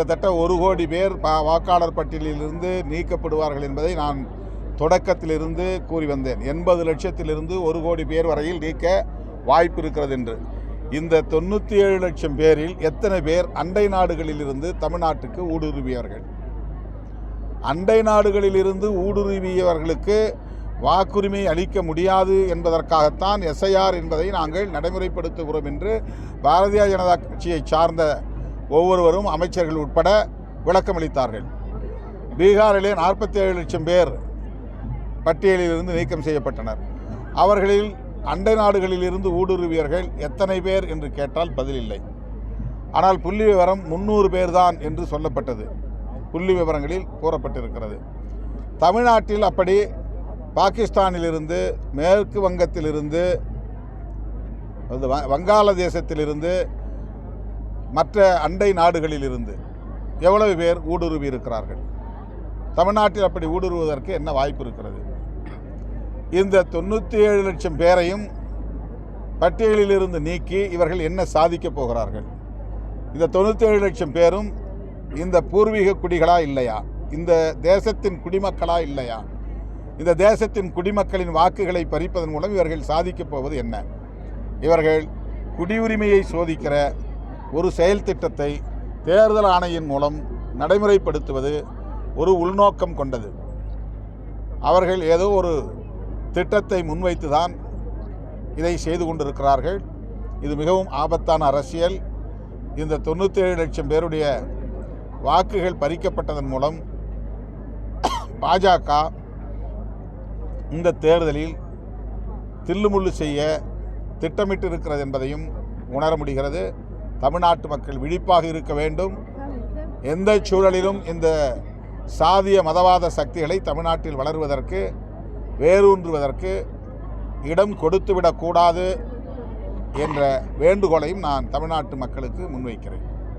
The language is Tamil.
கிட்டத்தட்ட ஒரு கோடி பேர் வாக்காளர் பட்டியலிலிருந்து நீக்கப்படுவார்கள் என்பதை நான் தொடக்கத்திலிருந்து கூறி வந்தேன். எண்பது லட்சத்திலிருந்து ஒரு கோடி பேர் வரையில் நீக்க வாய்ப்பு இருக்கிறது என்று. இந்த தொண்ணூற்றி ஏழு லட்சம் பேரில் எத்தனை பேர் அண்டை நாடுகளிலிருந்து தமிழ்நாட்டுக்கு ஊடுருவியவர்கள்? அண்டை நாடுகளிலிருந்து ஊடுருவியவர்களுக்கு வாக்குரிமை அளிக்க முடியாது என்பதற்காகத்தான் எஸ்ஐஆர் என்பதை நாங்கள் நடைமுறைப்படுத்துகிறோம் என்று பாரதிய ஜனதா கட்சியை சார்ந்த ஒவ்வொருவரும் அமைச்சர்கள் உட்பட விளக்கமளித்தார்கள். பீகாரிலே நாற்பத்தி ஏழு லட்சம் பேர் பட்டியலிலிருந்து நீக்கம் செய்யப்பட்டனர். அவர்களில் அண்டை நாடுகளில் இருந்து ஊடுருவியர்கள் எத்தனை பேர் என்று கேட்டால் பதில் இல்லை ஆனால் புள்ளி விவரம் முன்னூறு பேர் தான் என்று சொல்லப்பட்டது. புள்ளி விவரங்களில் கூறப்பட்டிருக்கிறது. தமிழ்நாட்டில் அப்படி பாகிஸ்தானிலிருந்து மேற்கு வங்கத்திலிருந்து அது வ- வங்காளதேசத்திலிருந்து மற்ற அண்டை நாடுகளிலிருந்து எவ்வளவு பேர் ஊடுருவி இருக்கிறார்கள் தமிழ்நாட்டில் அப்படி ஊடுருவதற்கு என்ன வாய்ப்பு இருக்கிறது? இந்த தொண்ணூற்றி ஏழு லட்சம் பேரையும் பட்டியலிலிருந்து நீக்கி இவர்கள் என்ன சாதிக்கப் போகிறார்கள்? இந்த தொண்ணூற்றி ஏழு லட்சம் பேரும் இந்த பூர்வீக குடிகளா இல்லையா? இந்த தேசத்தின் குடிமக்களா இல்லையா? இந்த தேசத்தின் குடிமக்களின் வாக்குகளை பறிப்பதன் மூலம் இவர்கள் சாதிக்கப் போவது என்ன? இவர்கள் குடியுரிமையை சோதிக்கிற ஒரு செயல் திட்டத்தை தேர்தல் ஆணையின் மூலம் நடைமுறைப்படுத்துவது ஒரு உள்நோக்கம் கொண்டது. அவர்கள் ஏதோ ஒரு திட்டத்தை முன்வைத்து தான் இதை செய்து கொண்டிருக்கிறார்கள். இது மிகவும் ஆபத்தான அரசியல். இந்த தொண்ணூற்றேழு லட்சம் பேருடைய வாக்குகள் பறிக்கப்பட்டதன் மூலம் பாஜக இந்த தேர்தலில் தில்லுமுள்ளு செய்ய திட்டமிட்டிருக்கிறது என்பதையும் உணர முடிகிறது. தமிழ்நாட்டு மக்கள் விழிப்பாக இருக்க வேண்டும். எந்த சூழலிலும் இந்த சாதிய மதவாத சக்திகளை தமிழ்நாட்டில் வளருவதற்கு வேரூன்றுவதற்கு இடம் கொடுத்துவிடக்கூடாது என்ற வேண்டுகோளையும் நான் தமிழ்நாட்டு மக்களுக்கு முன்வைக்கிறேன்.